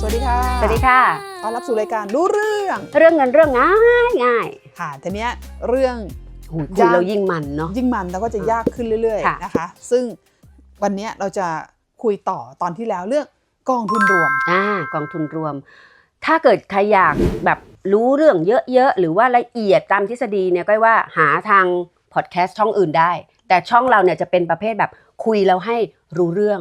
สวัสดีค่ะสวัสดีค่ะต้อนรับสู่รายการรู้เรื่อง เรื่องเงินเรื่องง่ายง่ายค่ะทีเนี้ยเรื่องโอ้ยคุยเรายิ่งมันเนาะยิ่งมันแล้วก็จะยากขึ้นเรื่อยค่ะๆนะคะ ซึ่งวันเนี้ยเราจะคุยต่อตอนที่แล้วเรื่องกองทุนรวมอ่ากองทุนรวม ถ้าเกิดใครอยากแบบรู้เรื่องเยอะๆหรือว่าละเอียดตามทฤษฎีเนี่ยก็ว่าหาทางพอดแคสต์ช่องอื่นได้ แต่ช่องเราเนี่ยจะเป็นประเภทแบบคุยแล้วให้รู้เรื่อง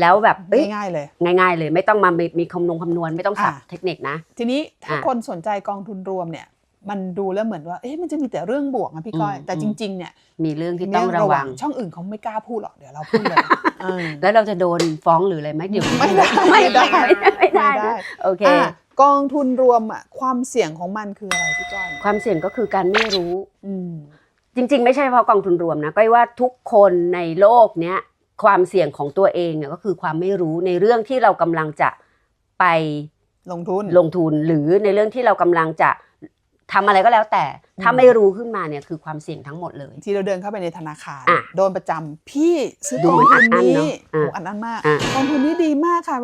แล้วแบบเอ้ยง่ายๆเลย ง่ายๆเลย ไม่ต้องมามีมีคำนวณคำนวณไม่ต้องสับอ่าเทคนิคนะ ทีนี้ถ้าอะคนสนใจกองทุนรวมเนี่ยมันดูแล้วเหมือนว่า เอ๊ะ มันจะมีแต่เรื่องบวกนะพี่ก้อยอืมแต่จริง ๆ เนี่ย มีเรื่องที่ต้องระวัง ช่องอื่นเขาไม่กล้าพูดหรอก เดี๋ยวเราพูดเลยเออแล้วเราจะโดนฟ้องหรืออะไรไหมเดี๋ยวไม่ได้ ไม่ได้ ไม่ไม่ได้ได้ไม่ได้ไม่ได้นะโอเคอะกองทุนรวมอะ ความเสี่ยงของมันคืออะไรพี่ก้อย ความเสี่ยงก็คือการไม่รู้อืมจริง ๆ ไม่ใช่เฉพาะกองทุนรวมนะ ก้อยว่าทุกคนในโลกเนี้ย ความเสี่ยงของตัวเองเนี่ยก็คือความไม่รู้ในเรื่องที่เรากำลังจะไปลงทุนลงทุนหรือในเรื่องที่เรากำลังจะทำอะไรก็แล้วแต่ถ้าอืมไม่รู้ขึ้นมาเนี่ยคือความเสี่ยงทั้งหมดเลย ที่เราเดินเข้าไปในธนาคารอะโดนประจำพี่ซื้อดูกองเหมือนทุนอัดอั้นนี้เนอะอะโอ้อันนั้นมากอะกองทุนนี้ดีมากค่ะ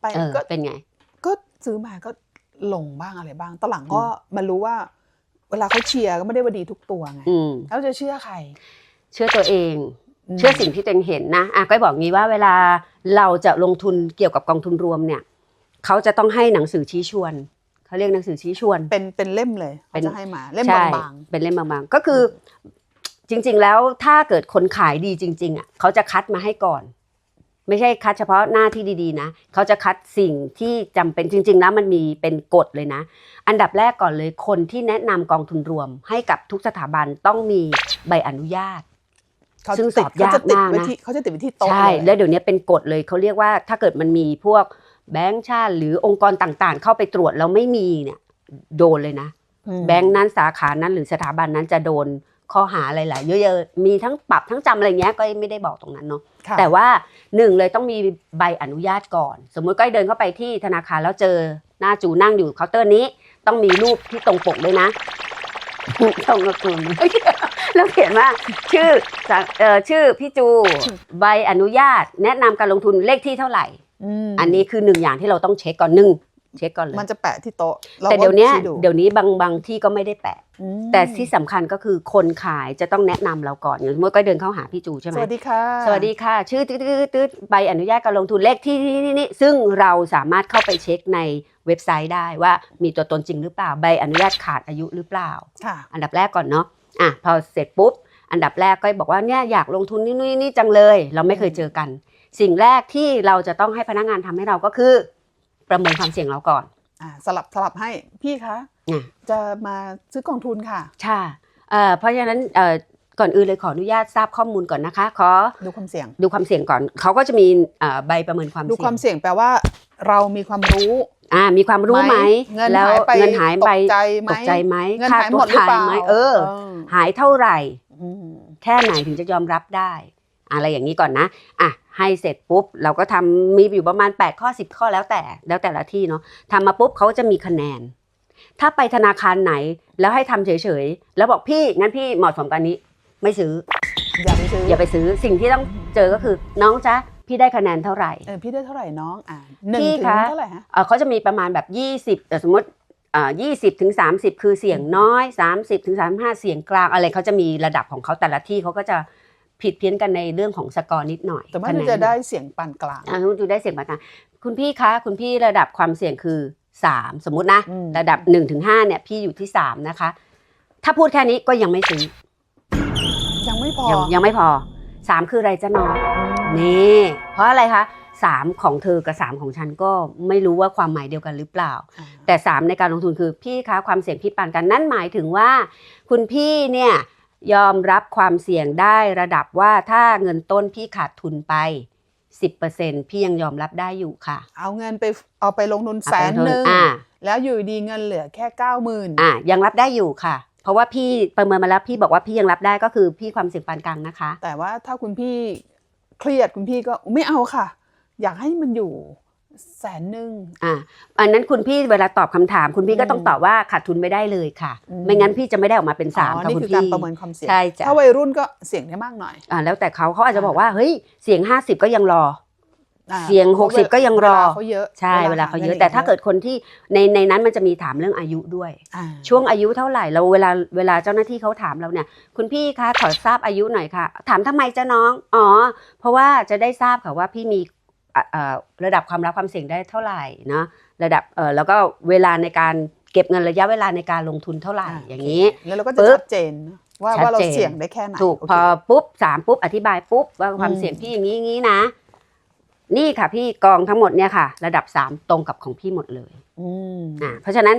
ไปเออก็เป็นไง ก็ซื้อมาก็ลงบ้างอะไรบ้างตอนหลังก็มารู้ว่า เวลาเขาเชียร์ก็ไม่ได้ว่าดีทุกตัวไงอืมแล้วจะเชื่อใคร เชื่อตัวเองม เชื่อสิ่งที่ตัวเองเห็นนะอะก้อยบอกงี้ว่าเวลาเราจะลงทุนเกี่ยวกับกองทุนรวมเนี่ยเขาจะต้องให้หนังสือชี้ชวนเขาเรียกหนังสือชี้ชวน เป็นเป็นเล่มเลยเป็เขานจะให้มาเล่มใช่บางเป็นเล่มบางๆ ก็คือจริง ๆ แล้วถ้าเกิดคนขายดีจริง ๆอะเขาจะคัดมาให้ก่อน ไม่ใช่คัดเฉพาะหน้าที่ดีๆนะเขาจะคัดสิ่งที่จำเป็นจริง ๆ แล้วมันมีเป็นกฎเลยนะ อันดับแรกก่อนเลยคนที่แนะนำกองทุนรวม ให้กับทุกสถาบันต้องมีใบอนุญาตๆ เขาซึ่งติดสอบเขาจะติดยากมากไว้นะที่เขาจะติดไว้ที่โต๊ะใช่เลยแล้วเดี๋ยวนี้เป็นกฎเลยเขาเรียกว่าถ้าเกิดมันมีพวกแบงก์ชาติ หรือองค์กรต่างๆ เข้าไปตรวจแล้วไม่มีเนี่ยโดนเลยนะอืมแบงก์นั้นสาขานั้นหรือสถาบันนั้นจะโดนข้อหาอะไรหลายเยอะๆ มีทั้งปรับทั้งจำอะไรเงี้ยก็ไม่ได้บอกตรงนั้นเนาะค่ะแต่ว่าหนึ่งเลยต้องมีใบอนุญาตก่อน สมมุติก้อยเดินเข้าไปที่ธนาคารแล้วเจอหน้าจูนั่งอยู่เคาน์เตอร์นี้ ต้องมีรูปที่ตรงปกด้วยนะ ตรงกับจูนแล้วเขียนว่าชื่อเอ่อชื่อพี่จูใบอนุญาต แนะนำการลงทุนเลขที่เท่าไหร่มอันนี้คือหนึ่งอย่างที่เราต้องเช็คก่อนหนึ่ง เช็คก่อนเลยมันจะแปะที่โต๊ะราแต่เดี๋ยวเนี้ยก็ชี้เดี๋ยวนี้บางบางที่ก็ไม่ได้แปะอืมแต่ที่สำคัญก็คือคนขายจะต้องแนะนำเราก่อนอย่างสมมติก็เดินเข้าหาพี่จูใช่ไหมสวัสดีค่ะสวัสดีค่ะ ชื่อตืดตืดตืดใบอนุญาตการลงทุนเลขที่นี่นี่นี่ซึ่งเราสามารถเข้าไปเช็คในเว็บไซต์ได้ว่ามีตัวตนจริงหรือเปล่าใบอนุญาตขาดอายุหรือเปล่าค่ะอันดับแรกก่อนเนาะอะพอเสร็จปุ๊บอันดับแรกก็บอกว่าเนี่ยอยากลงทุนนี่นี่นี่จังเลย เราไม่เคยเจอกัน สิ่งแรกที่เราจะต้องให้พนักงานทำให้เราก็คือ ประเมินความเสี่ยงเราก่อน อ่าสลับสลับให้พี่คะอะ จะมาซื้อกองทุนค่ะ ใช่เอ่อเพราะฉะนั้นเอ่อก่อนอื่นเลยขออนุญาตทราบข้อมูลก่อนนะคะ ขอดูความเสี่ยง ดูความเสี่ยงก่อน เขาก็จะมีเอ่อใบประเมินความดูเสี่คยวางมเสี่ยงแปลว่าเรามีความรู้อ่ามีความรู้ไหมเงินแล้วหายไปเงินหายไปตกใจไหมตกใจไหมเงินค่าหายตัหวมดหรือเปล่าหายไหมเออ หายเท่าไหร่ อืม แค่ไหนถึงจะยอมรับได้ อะไรอย่างนี้ก่อนนะอะ ให้เสร็จปุ๊บเราก็ทำมีอยู่ประมาณ 8 ข้อ 10 ข้อแล้วแต่แล้วแต่ละที่เนาะทำมาปุ๊บเขาจะมีคะแนน ถ้าไปธนาคารไหนแล้วให้ทำเฉยๆแล้วบอกพี่งั้นพี่เหมาะสมกันนี้ ไม่ซื้ออย่าไปซื้ออย่าไปซื้อสิ่งที่ต้องเจอก็คือน้องจ๊ะพี่ได้คะแนนเท่าไหร่เออพี่ได้เท่าไหร่น้องอ่าหนึ่งพี่ถึงคะเท่าไหร่ฮะเอ่อเขาจะมีประมาณแบบ 20แต่สมมติอ่า20ถึง30คือเสียงน้อย30ถึง35เสียงกลางอะไรเขาจะมีระดับของเขาแต่ละที่เขาก็จะ ผิดเพี้ยนกันในเรื่องของสกอร์นิดหน่อยแต่ว่าคะแนมันนจะได้เสียงปานกลางอ่าคุณจูได้เสียงปานกลางคุณพี่คะคุณพี่ระดับความเสี่ยงคือ3สมมุตินะอืมระดับ1ถึง5เนี่ยพี่อยู่ที่3นะคะ ถ้าพูดแค่นี้ก็ยังไม่ซื้อยังไม่พอยังยังไม่พอ3คืออะไรจ้าน้องอืมนี่เพราะอะไรคะสามของเธอกับสามของฉันก็ไม่รู้ว่าความหมายเดียวกันหรือเปล่าอ่าแต่3ในการลงทุนคือพี่คะความเสี่ยงพี่ปานกันนั่นหมายถึงว่า คุณพี่เนี่ย ยอมรับความเสี่ยงได้ระดับว่าถ้าเงินต้นพี่ขาดทุนไป 10%พี่ยังยอมรับได้อยู่ค่ะ เอาเงินไปเอาไปลงทุนแสนหนึ่งอ่าแล้วอยู่ดีเงินเหลือแค่เก้าหมื่นอ่ายังรับได้อยู่ค่ะ เพราะว่าพี่ประเมินมาแล้วพี่บอกว่าพี่ยังรับได้ก็คือพี่ความเสี่ยงปานกลางนะคะ แต่ว่าถ้าคุณพี่เครียดคุณพี่ก็ไม่เอาค่ะ อยากให้มันอยู่ แสนหนึ่งอ่าอันนั้นคุณพี่เวลาตอบคำถาม คุณพี่ก็ต้องอืมตอบว่าขาดทุนไม่ได้เลยค่ะอืมไม่งั้นพี่จะไม่ได้ออกมาเป็นสามอ๋อค่ะนี่คุณคือการพี่ประเมินความเสี่ยงใช่จ้ะถ้าวัยรุ่นก็เสี่ยงได้มากหน่อยอ่าแล้วแต่เขาเขาอาจจะบอกว่าเฮ้ยเสียง50ก็ยังรออ่าเสี่ยงพราะ60 ก็ยังรอเวลาเขาเยอะใช่เวลาเขาเยอะหแต่ถ้าเกิดคนที่ในในนั้นมันจะมีถามเรื่องอายุด้วยอ่าช่วงอายุเท่าไหร่เราเวลาเวลาเจ้าหน้าที่เขาถามเราเนี่ย คุณพี่คะขอทราบอายุหน่อยค่ะ ถามทำไมจ้าน้อง อ๋อ เพราะว่าจะได้ทราบค่ะว่าพี่มีอะเอ่อ ระดับความรับความเสี่ยงได้เท่าไหร่เนาะระดับเออแล้วก็เวลาในการเก็บเงินระยะเวลาในการลงทุนเท่าไหร่อ่าอย่างนี้ แล้วเราก็จะปึ๊บชัดเจนนะว่าชัดว่าเราเจนเสี่ยงได้แค่ไหนถูกโอพเคอปุ๊บสามปุ๊บอธิบายปุ๊บว่าความอืมเสี่ยงพี่อย่างนี้อย่างนี้นะ นี่ค่ะพี่กองทั้งหมดเนี่ยค่ะ ระดับสามตรงกับของพี่หมดเลยอืมอะเพราะฉะนั้น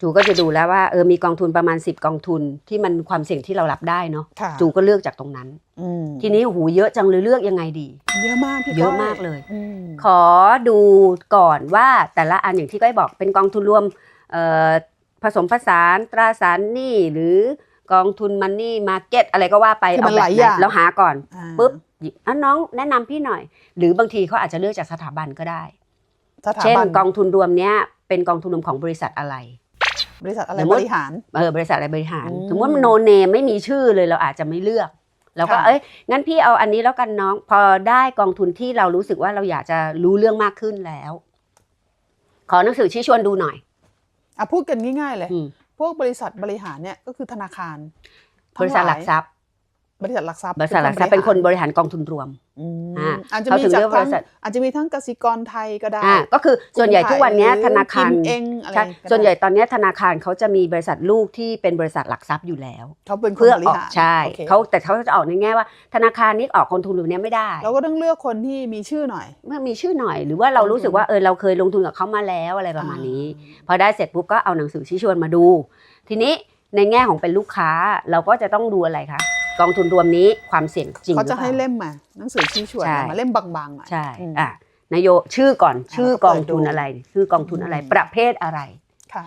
จูก็จะดูแล้วว่าเออมีกองทุนประมาณ 10 กองทุนที่มันความเสี่ยงที่เรารับได้เนาะค่ะจูก็เลือกจากตรงนั้นอืมทีนี้โอ้โหเยอะจังเลยเลือกยังไงดี เยอะมากพี่เยอะก้มากเลยอืมขอดูก่อนว่าแต่ละอันอย่างที่ก้อยบอกเป็นกองทุนรวมเอ่อผสมผสานตราสารหนี้หรือกองทุนมันนี่มาเก็ตอะไรก็ว่าไปคือมันแบบหลายอย่างแล้วหาก่อนอ่าปุ๊บหยิบอะน้องแนะนำพี่หน่อย หรือบางทีเขาอาจจะเลือกจากสถาบันก็ได้สถาเช่นบันกองทุนรวมเนี้ยเป็นกองทุนรวมของบริษัทอะไร บริษัทอะไรสมมุบติริหาร เออบริษัทอะไรบริหารอืมสมมติว่าโนเนมไม่มีชื่อเลยเราอาจจะไม่เลือกเราก็ค่ะเอ้ยงั้นพี่เอาอันนี้แล้วกันน้อง พอได้กองทุนที่เรารู้สึกว่าเราอยากจะรู้เรื่องมากขึ้นแล้ว ขอหนังสือชี้ชวนดูหน่อยอะพูดกันง่ายๆเลยอืมพวกบริษัทบริหารเนี่ยก็คือธนาคารบริษัทหลักทรัพย์ บริษัทหลักทรัพย์บริษัทหลักทรัพย์เป็นคนบริหารกองทุนรวมอืมอ่าอาจจะเขามีถึงจากเรียกว่าทั้บงริษัทอาจจะมีทั้งกสิกรไทยก็ได้อ่าก็คือส่วนใหญ่ทุกวันเนี้ยหรือธนาคารพิมพ์เองอะไรใช่ก็ได้ส่วนใหญ่ตอนเนี้ยธนาคารเขาจะมีบริษัทลูกที่เป็นบริษัทหลักทรัพย์อยู่แล้วเขาเป็นคนเพื่อบริออกหารใช่โอคเขาแต่เขาจะออกในแง่ว่า ธนาคารนี้ออกกองทุนรวมเนี้ยไม่ได้ เราก็ต้องเลือกคนที่มีชื่อหน่อย เมื่อมีชื่อหน่อย หรือว่าเรารู้สึกว่าเออเราเคยลงทุนกับเขามาแล้วอะไรประมาณนี้ พอได้เสร็จปุ๊บก็เอาหนังสือชี้ชวนมาดู ทีนี้ในแง่ของเป็นลูกค้าเราก็จะต้องดูอะไรคะ กองทุนรวมนี้ความเสี่ยงจริงเขาหรือจะเปให้ล่าเล่มมาหนังสือชี้ชวนใช่มาเล่มบางๆหน่อยใช่อืมอะนายโยชื่อก่อนชื่อกองทุนเปิดดูอะไร ชื่อกองทุนอะไรอืมประเภทอะไรค่ะ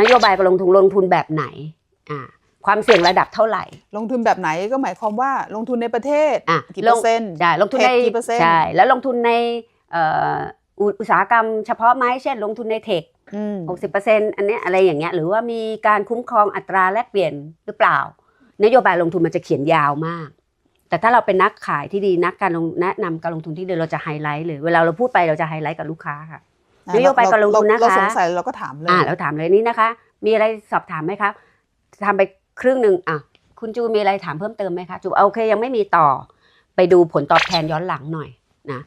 นโยบายการลงทุนลงทุนแบบไหนอ่าความเสี่ยงระดับเท่าไหร่ ลงทุนแบบไหนก็หมายความว่าลงทุนในประเทศอะกี่ลเปองร์เซ็นต์ใช่ลงทุนในเทคกี่เปอร์เซ็นต์ใช่แล้วลงทุนในเอ่ออุอุตสาหกรรมเฉพาะไหมเช่น ลงทุนในเทคอืม60%อันเนี้ยอะไรอย่างเงี้ยหรือว่ามีการคุ้มครองอัตราแลกเปลี่ยนหรือเปล่า นโยบายลงทุนมันจะเขียนยาวมาก แต่ถ้าเราเป็นนักขายที่ดีนักการลงแนะนำการลงทุนที่ดีเราจะไฮไลท์เลยเวลาเราพูดไปเราจะไฮไลท์กับลูกค้าค่ะอะนโยบายการลงทุนนะคะเราสงสัยเราก็ถามเลยอ่าเราถามเลยนี่นะคะ มีอะไรสอบถามไหมคะทำไปครึ่งหนึ่งอะคุณจูมีอะไรถามเพิ่มเติมไหมคะจูโอเคยังไม่มีต่อไปดูผลตอบแทนย้อนหลังหน่อยนะ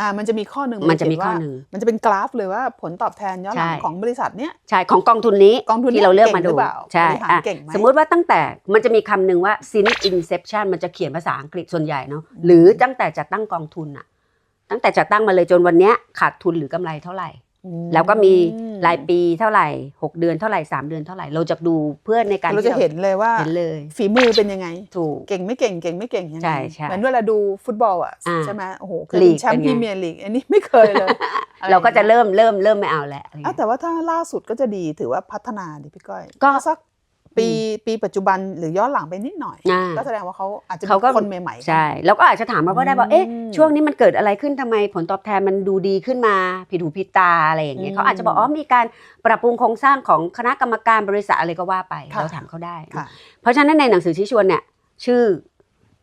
อ่ามันจะมีข้อหนึ่งมันจะมีเขียข้อว่าหนึ่งมันจะเป็นกราฟเลยว่าผลตอบแทนย้อนหลังใช่ของบริษัทเนี้ยใช่ของกองทุนนี้กองทุนที่เราเลือกมาดูเก่งหรือเปล่าใช่บริหารอะเก่งไหมสมมุติว่าตั้งแต่มันจะมีคำหนึ่งว่า since inception มันจะเขียนภาษาอังกฤษส่วนใหญ่เนาะหรือตั้งแต่จัดตั้งกองทุนอะตั้งแต่จัดตั้งมาเลยจนวันเนี้ยขาดทุนหรือกำไรเท่าไหร่อืม แล้วก็มีรายปีเท่าไหร่ 6 เดือนเท่าไหร่ 3 เดือนเท่าไหร่ เราจะดูเพื่อในการเราที่จะเห็นเลยว่าเห็นเลยฝีมือเป็นยังไง ถูกเก่งไม่เก่งเก่งไม่เก่งยังไงใช่ใช่เหมือนเวลาดูฟุตบอลอะอ่าใช่ไหมโอ้โหเคยลีเป็นกแชมป์เป็นไงพรีเมียร์ลีกอันนี้ไม่เคยเลยอไเราก็จะอย่งงี้ยเริ่มเริ่มเริ่มไม่เอาแล้วอะไรอะเงี้ยแต่ว่าถ้าล่าสุดก็จะดีถือว่าพัฒนาดิพี่ก้อยก็สัก ปีปีปัจจุบันหรือย้อนหลังไปนิดหน่อย อ่า ก็แสดงว่าเขาอาจจะเขามีก็คนใหม่ๆ ใช่ แล้วก็อาจจะถามเขาก็ได้ว่าเอ๊ะอืมช่วงนี้มันเกิดอะไรขึ้นทำไมผลตอบแทนมันดูดีขึ้นมาผิดหูผิดตาอะไรอย่างเงี้ยอืมเขาอาจจะบอกอ๋อมีการปรับปรุงโครงสร้างของคณะกรรมการบริษัทอะไรก็ว่าไปค่ะ เราถามเขาได้ ค่ะเพราะฉะนั้นในหนังสือชี้ชวนเนี่ยชื่อ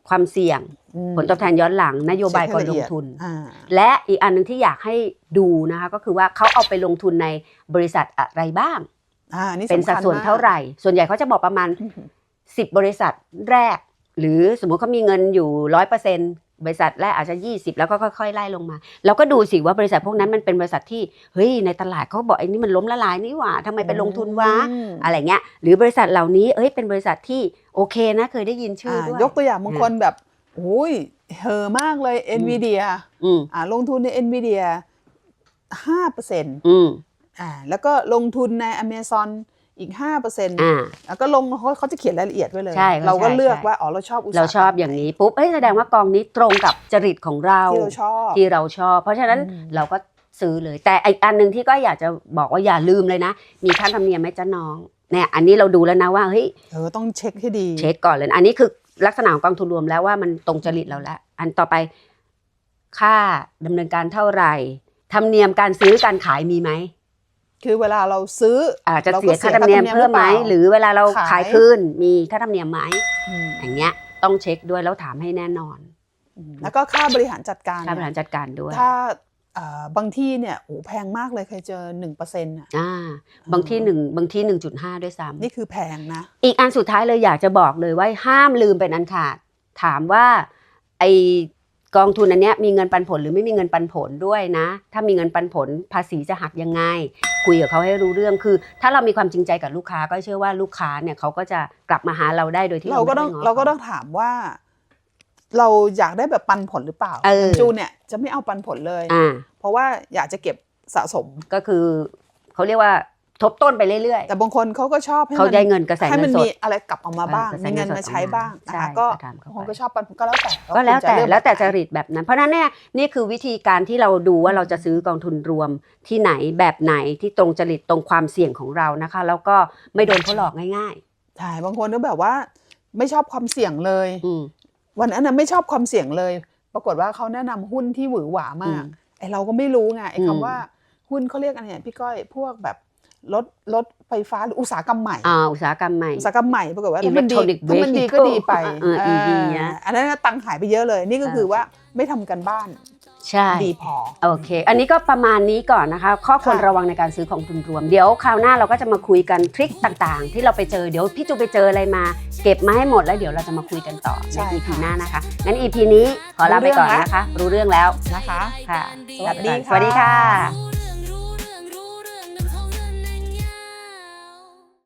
ความเสี่ยง อืมผลตอบแทนย้อนหลังนโยบายเช็คการให้ลละเอีงยดทุน อ่า และอีกอันหนึงที่อยากให้ดูนะคะก็คือว่าเขาเอาไปลงทุนในบริษัทอะไรบ้างอ่าอันนี่ เป็นสัดส่วนเท่าไหร่ ส่วนใหญ่เขาจะบอกประมาณ10บริษัทแรก หรือสมมุติเขามีเงินอยู่ร้อยเปอร์เซ็นต์บริษัทแรกอาจจะ20แล้วก็ค่อยๆไล่ลงมาเราก็ดูสิว่าบริษัทพวกนั้นมันเป็นบริษัทที่เฮ้ยในตลาดเขาบอกไอ้นี่มันล้มละลายนี่หว่าทำไมไปลงทุนวะอืมอะไรเงี้ย หรือบริษัทเหล่านี้เอ้ยเป็นบริษัทที่โอเคนะเคยได้ยินชื่อด้วยยกตัวอย่างบางคนแบบโอ้ยเฮอมากเลย NVIDIA อืมอ่าลงทุนใน NVIDIA ห้าเปอร์เซ็นต์ อืมอ่าแล้วก็ลงทุนใน Amazon อีกห้าเปอร์เซ็นต์อ่าแล้วก็ลงเขาเขาจะเขียนรายละเอียดไว้เลยใช่เราก็ใช่เลือกใช่ว่าอ๋อเราชอบอุตสาหกรเรารมชอบอย่างนี้ปุ๊บเอ้ยแสดงว่ากองนี้ตรงกับจริตของเราที่เราชอบที่เราชอบ เพราะฉะนั้นอืมเราก็ซื้อเลยแต่อีกอันหนึ่งที่ก็อยากจะบอกว่าอย่าลืมเลยนะ มีค่าธรรมเนียมไหมจ๊ะน้องเนี่ยอันนี้เราดูแล้วนะว่าเฮ้ยเออต้องเช็คให้ดีเช็คก่อนเลยนะอันนี้คือลักษณะของกองทุนรวมแล้วว่ามันตรงจริตเราแล้วอันต่อไปค่าดำเนินการเท่าไหร่ธรรมเนียมการซื้อการขายมีไหม คือเวลาเราซื้ออาจจะรเสียค่าธรรมเนียมเพิ่มไหมหรือเวลาเราขายขายคืนมีค่าธรรมเนียมไหมมอย่างเงี้ยต้องเช็คด้วยแล้วถามให้แน่นอนอืมแล้วก็ค่าบริหารจัดการค่าบริเนี่หายรจัดการด้วย ถ้าเอ่อบางที่เนี่ยโอ้แพงมากเลยเคยเจอหนึ่งเปอร์เซ็นต์อะอ่าบางที่หนึ่งบางที่หนึ่งจุดห้าด้วยซ้ำนี่คือแพงนะ อีกอันสุดท้ายเลยอยากจะบอกเลยว่าห้ามลืมเป็นอันขาด ถามว่าไอ กองทุนอันเนี้ยมีเงินปันผลหรือไม่มีเงินปันผลด้วยนะ ถ้ามีเงินปันผลภาษีจะหักยังไง คุยกับเขาให้รู้เรื่องคือ ถ้าเรามีความจริงใจกับลูกค้าก็เชื่อว่าลูกค้าเนี่ยเขาก็จะกลับมาหาเราได้โดยที่เราก็ต้องไม่ไเราก็ต้องถามว่า เราอยากได้แบบปันผลหรือเปล่าเออจูเนี่ยจะไม่เอาปันผลเลยอ่าเพราะว่าอยากจะเก็บสะสมก็คือเขาเรียกว่า ทบต้นไปเรื่อย แต่บางคนเขาก็ชอบให้เขามันได้เงินกระแสให้มันสมีอะไรกลับออกมาบ้างมีเงินมาใช้บ้างนะใช่คะก็บางคนก็ชอบปันก็แล้วแต่ก็แล้วแต่แล้วแต่จริตแบบนั้น เพราะนั้นเนี่ยนี่คือวิธีการที่เราดูว่าเราจะซื้อกองทุนรวมที่ไหนแบบไหนที่ตรงจริตตรงความเสี่ยงของเรานะคะ แล้วก็ไม่โดนเขาหลอกง่ายๆใช่บางคนก็แบบว่าไม่ชอบความเสี่ยงเลยวันนั้นนะไม่ชอบความเสี่ยงเลย ปรากฏว่าเขาแนะนำหุ้นที่หวือหวามากไอเราก็ไม่รู้ไงไอคำว่าหุ้นเขาเรียกอะไรเนี่ยพี่ก้อยพวกแบบ รถรถไฟฟ้าหรืออุตสาหกรรมใหม่อ่าอุตสาหกรรมใหม่ อุตสาหกรรมใหม่ปรากฏว่าถ้ามันดี Electronic ถ้ามันดีก็ vehicle ดีไปเออ EV อ่านะอันนั้นตังค์หายไปเยอะเลย นี่ก็คือว่าไม่ทำกันบ้านใช่ดีพอโอเค อันนี้ก็ประมาณนี้ก่อนนะคะ ข้อควรค่ะระวังในการซื้อกองทุนรวม เดี๋ยวคราวหน้าเราก็จะมาคุยกันทริคต่างๆ ที่เราไปเจอเดี๋ยวพี่จูไปเจออะไรมา เก็บมาให้หมดแล้วเดี๋ยวเราจะมาคุยกันต่อใน EP หน้านะคะงั้น EP นี้ขอลาไปก่อนนะคะ รู้เรื่องแล้วนะคะค่ะสวัสดีสวัสดีค่ะค่ะ